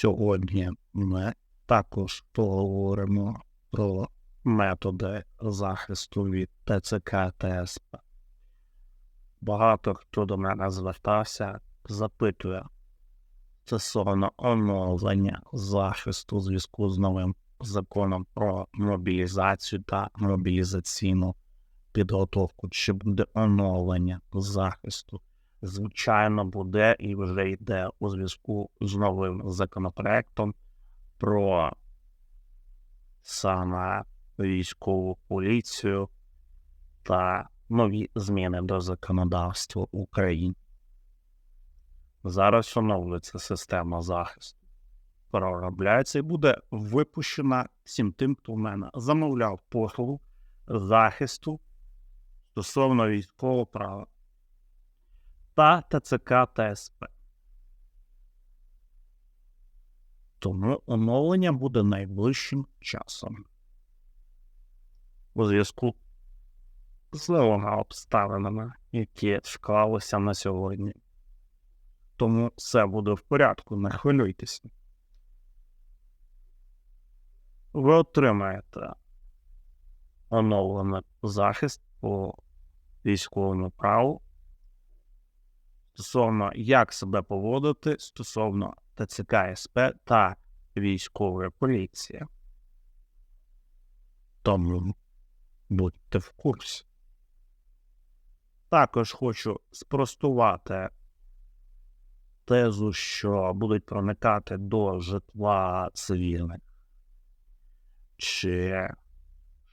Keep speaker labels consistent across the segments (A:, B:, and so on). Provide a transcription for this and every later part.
A: Сьогодні ми також поговоримо про методи захисту від ТЦК та СП. Багато хто до мене звертався, запитує стосовно оновлення захисту зв'язку з новим законом про мобілізацію та мобілізаційну підготовку, чи буде оновлення захисту. Звичайно, буде і вже йде у зв'язку з новим законопроектом про саме військову поліцію та нові зміни до законодавства України. Зараз оновлюється система захисту. Проробляється і буде випущена всім тим, хто в мене замовляв послугу захисту стосовно військового права та ТЦК та СП. Тому оновлення буде найближчим часом. У зв'язку з новими обставинами, які склалися на сьогодні. Тому все буде в порядку, не хвилюйтеся. Ви отримаєте оновлений захист по військовому праву стосовно як себе поводити стосовно ТЦК СП та військової поліції. Тому будьте в курсі. Також хочу спростувати тезу, що будуть проникати до житла цивільних, чи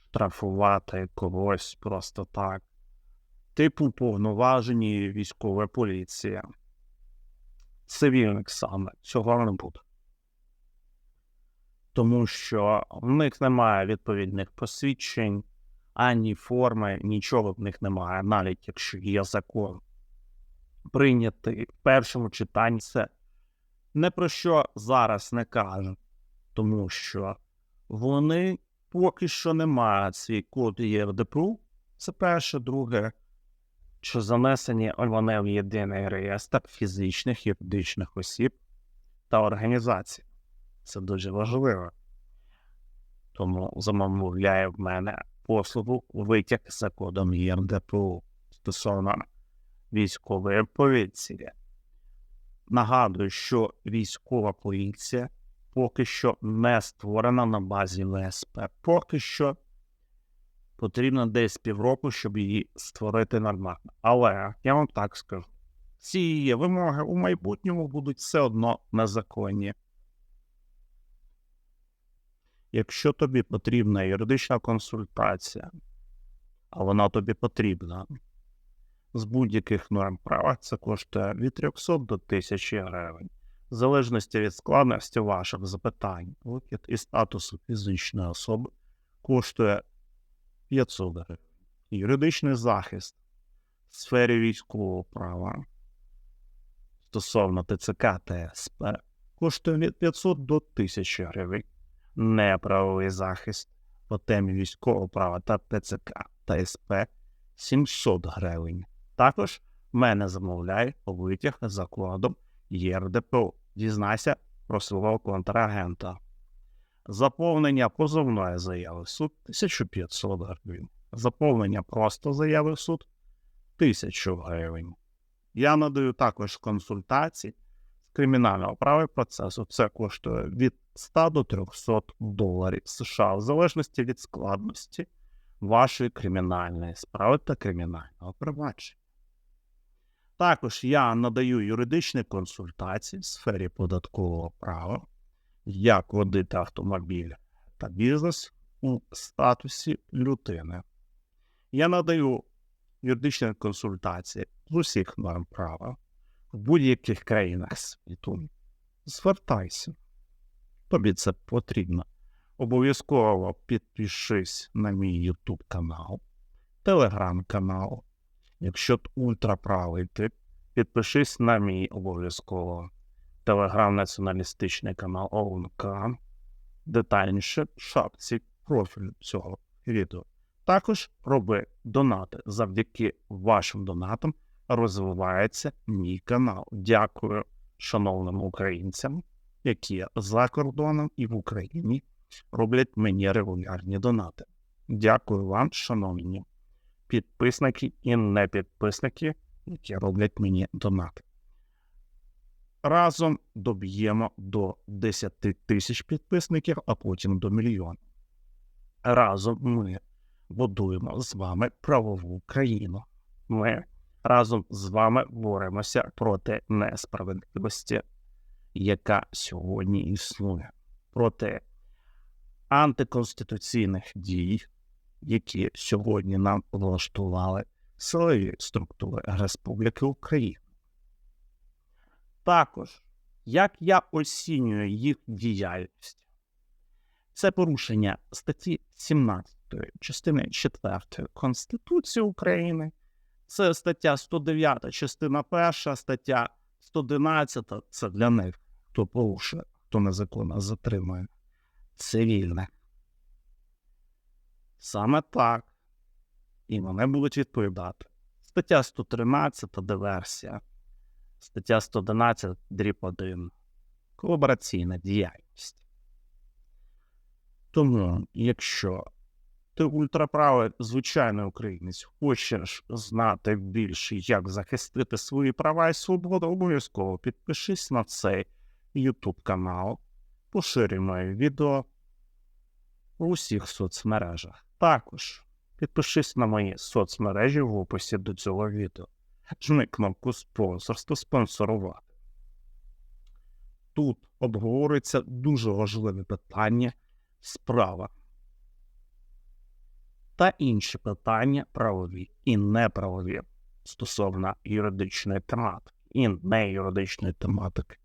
A: штрафувати когось просто так типу повноважені військова поліція. Цивільних саме цього не буде. Тому що в них немає відповідних посвідчень, ані форми, нічого в них немає, навіть якщо є закон прийнятий в першому читанні, це не про що зараз не кажуть, тому що вони поки що не мають свій код ЄРДПУ, це перше, друге що занесені вони в єдиний реєстр фізичних юридичних осіб та організацій. Це дуже важливо. Тому замовляє в мене послугу витяг за кодом ЄРДПУ стосовно військової поліції. Нагадую, що військова поліція поки що не створена на базі ВСП. Поки що потрібно десь півроку, щоб її створити нормально. Але я вам так скажу: ці вимоги у майбутньому будуть все одно незаконні. Якщо тобі потрібна юридична консультація, а вона тобі потрібна з будь-яких норм права, це коштує від 300 до 1000 гривень, в залежності від складності ваших запитань, викид і статусу фізичної особи коштує 500 гривень. Юридичний захист в сфері військового права стосовно ТЦК та СП коштує від 500 до 1000 гривень. Неправовий захист по темі військового права та ТЦК та СП 700 гривень. Також мене замовляє витяг за кодом ЄРДПО. Дізнайся про свого контрагента. Заповнення позовної заяви в суд 1500 гривень. Заповнення просто заяви в суд 1000 гривень. Я надаю також консультації з кримінального права процесу. Це коштує від 100 до 300 доларів США, в залежності від складності вашої кримінальної справи та кримінального провадження. Також я надаю юридичні консультації в сфері податкового права як водити автомобіль та бізнес у статусі людини. Я надаю юридичні консультації з усіх норм права в будь-яких країнах світу. Звертайся, тобі це потрібно. Обов'язково підпишись на мій YouTube канал, телеграм-канал. Якщо ультраправий ти, підпишись на мій обов'язково телеграм-націоналістичний канал ОУНК, детальніше в шапці профілю цього відео. Також роби донати. Завдяки вашим донатам розвивається мій канал. Дякую шановним українцям, які за кордоном і в Україні роблять мені регулярні донати. Дякую вам, шановні підписники і непідписники, які роблять мені донати. Разом доб'ємо до 10 тисяч підписників, а потім до мільйона. Разом ми будуємо з вами правову країну. Ми разом з вами боремося проти несправедливості, яка сьогодні існує, проти антиконституційних дій, які сьогодні нам влаштували силові структури Республіки Україна. Також, як я оцінюю їх діяльність, це порушення статті 17 частини 4 Конституції України, це стаття 109, частина 1, стаття 111 це для них, хто порушує, хто незаконно затримує цивільне. Саме так. І вони будуть відповідати. Стаття 113 диверсія, стаття 111 дріб 1. Колабораційна діяльність. Тому, якщо ти ультраправий звичайний українець, хочеш знати більше, як захистити свої права і свободу, обов'язково підпишись на цей YouTube канал, поширюй моє відео у всіх соцмережах. Також підпишись на мої соцмережі в описі до цього відео. Жми кнопку спонсорство спонсорувати. Тут обговорюється дуже важливе питання справа та інші питання правові і неправові стосовно юридичної тематики і неюридичної тематики.